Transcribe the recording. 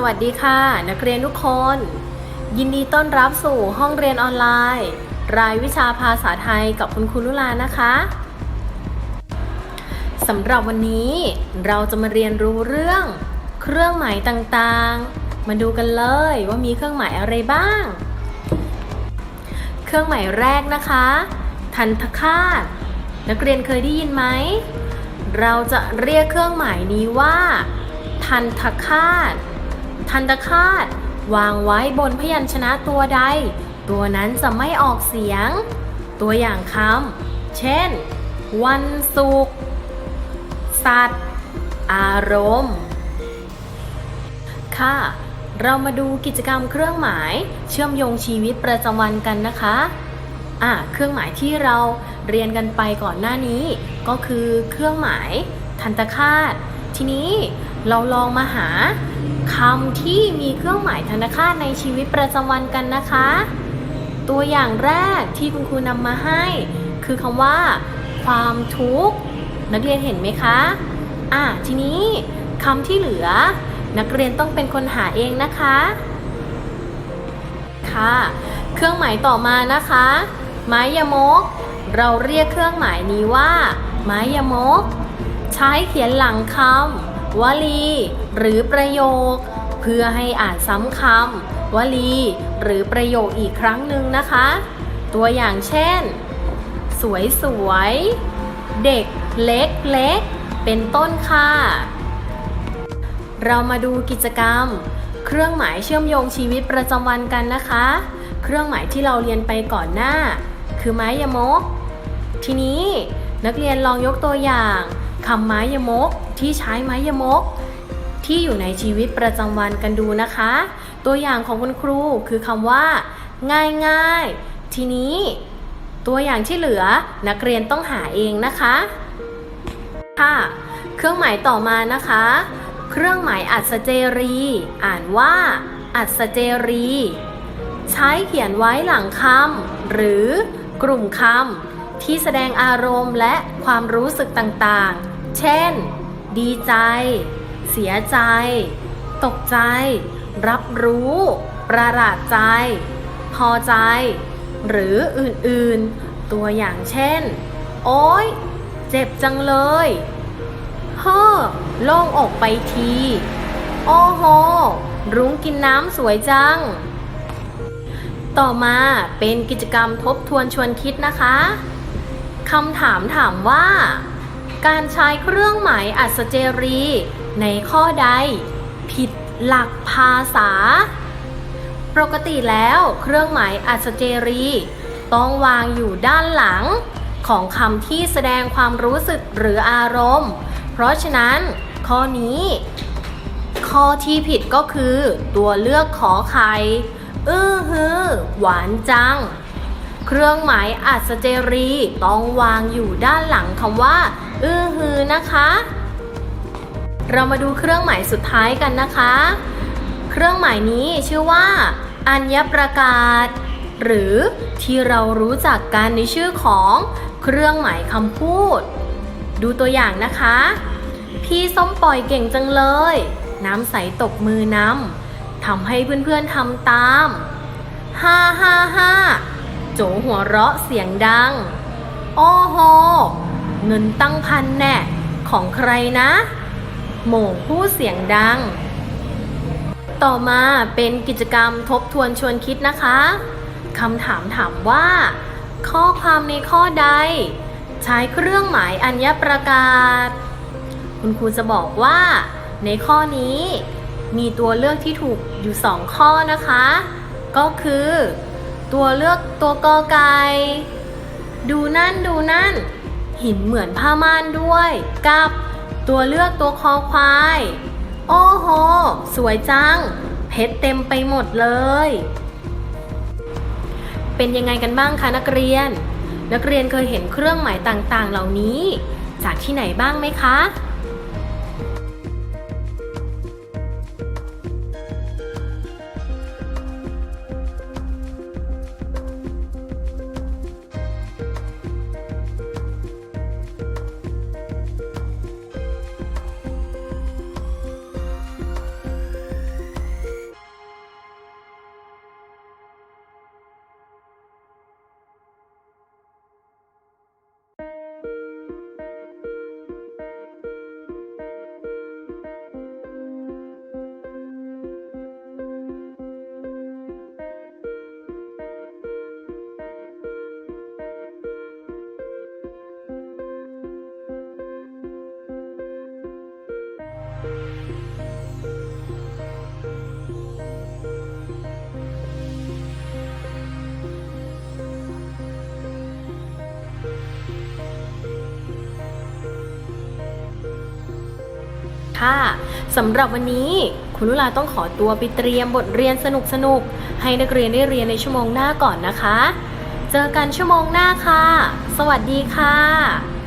สวัสดีค่ะ นักเรียนทุกคน ยินดีต้อนรับสู่ห้องเรียนออนไลน์ รายวิชาภาษาไทยกับคุณครูลุลานะคะสำหรับวันนี้เราจะมาเรียนรู้เรื่อง เครื่องหมายต่างๆ มาดูกันเลยว่ามีเครื่องหมายอะไรบ้าง เครื่องหมายแรกนะคะ ทันทคาตนักเรียนเคยได้ยินไหม เราจะเรียกเครื่องหมายนี้ว่า ทันทคาต ทันตคาต วางไว้บนพยัญชนะตัวใด ตัวนั้นจะไม่ออกเสียง ตัวอย่างคำเช่น วันศุกร์สัตว์ อารมณ์ ค่ะ เรามาดูกิจกรรมเครื่องหมายเชื่อมโยงชีวิตประจำวันกันนะคะอะเครื่องหมายที่เราเรียนกันไปก่อนหน้านี้ ก็คือเครื่องหมายทันตคาต ทีนี้ เราลองมาหาคำที่มีเครื่องหมายทันตคาตในชีวิตประจำวันกันนะคะ ตัวอย่างแรกที่คุณครูนำมาให้ คือคำว่า ความทุกข์นักเรียนเห็นไหมคะอะทีนี้คำที่เหลือ นักเรียนต้องเป็นคนหาเองนะคะ ค่ะ เครื่องหมายต่อมานะคะ ไม้ยมก เราเรียกเครื่องหมายนี้ว่า ไม้ยมก ใช้เขียนหลังคำ วลี หรือประโยค เพื่อให้อ่านซ้ำคำวลี หรือประโยคอีกครั้งหนึ่งนะคะ ตัวอย่างเช่น สวยสวยๆเด็กเล็กเล็ก เป็นต้นค่ะ เรามาดูกิจกรรม เครื่องหมายเชื่อมโยงชีวิตประจำวันกันนะคะ เครื่องหมายที่เราเรียนไปก่อนหน้า คือไม้ยมก ทีนี้ นักเรียนลองยกตัวอย่างคำไม้ยมก ที่ใช้ไม้ยมก ที่อยู่ในชีวิตประจำวันกันดูนะคะ ตัวอย่างของคุณครูคือคำว่า ง่ายง่ายทีนี้ ตัวอย่างที่เหลือนักเรียนต้องหาเองนะคะค่ะเครื่องหมายต่อมานะคะ เครื่องหมายอัศเจรี อ่านว่า อัศเจรี ใช้เขียนไว้หลังคำหรือกลุ่มคำ ที่แสดงอารมณ์และความรู้สึกต่างๆ เช่น ดีใจ เสียใจ ตกใจ รับรู้ ประหลาดใจ พอใจ หรืออื่นๆ ตัวอย่างเช่น โอ๊ยเจ็บจังเลยเฮ้อโล่งอกไปที โอ้โห รุ้งกินน้ำสวยจัง ต่อมาเป็นกิจกรรมทบทวนชวนคิดนะคะ คำถามถามว่า การใช้เครื่องหมายอัศเจรี ในข้อใด ผิดหลักภาษา ปกติแล้วเครื่องหมายอัศเจรี ต้องวางอยู่ด้านหลัง ของคำที่แสดงความรู้สึกหรืออารมณ์ เพราะฉะนั้น ข้อนี้ ข้อที่ผิดก็คือ ตัวเลือกขอไข่อื้อฮือ หวานจัง เครื่องหมายอัศเจรีต้องวางอยู่ด้านหลังคำว่า อื้อฮือนะคะ เรามาดูเครื่องหมายสุดท้ายกันนะคะ เครื่องหมายนี้ชื่อว่า อัญญประกาศ หรือที่เรารู้จักกันในชื่อของเครื่องหมายคำพูด ดูตัวอย่างนะคะ พี่ส้มปล่อยเก่งจังเลย น้ำใสตกมือน้ำทำให้เพื่อนๆทำตาม ฮ่าฮ่าฮ่า โจหัวเราะเสียงดัง โอ้โห เงินตั้งพันแน่ ของใครนะ โหม่งผู้เสียงดัง ต่อมาเป็นกิจกรรมทบทวนชวนคิดนะคะคำถามถามว่า ข้อความในข้อใด ใช้เครื่องหมายอัญญประกาศ คุณครูจะบอกว่า ในข้อนี้มีตัวเลือกที่ถูกอยู่สองข้อนะคะ ก็คือ ตัวเลือกตัวกอไก่ ดูนั่นดูนั่น หินเหมือนผ้าม่านด้วย กับ ตัวเลือกตัวคอควาย โอ้โห สวยจัง เพชรเต็มไปหมดเลย เป็นยังไงกันบ้างคะนักเรียน นักเรียนเคยเห็นเครื่องหมายต่างๆ เหล่านี้ จากที่ไหนบ้างไหมคะ ค่ะสำหรับวันนี้คุณลุลาต้องขอตัวไปเตรียมบทเรียนสนุกๆให้นักเรียนได้เรียนในชั่วโมงหน้าก่อนนะคะ เจอกันชั่วโมงหน้าค่ะ สวัสดีค่ะ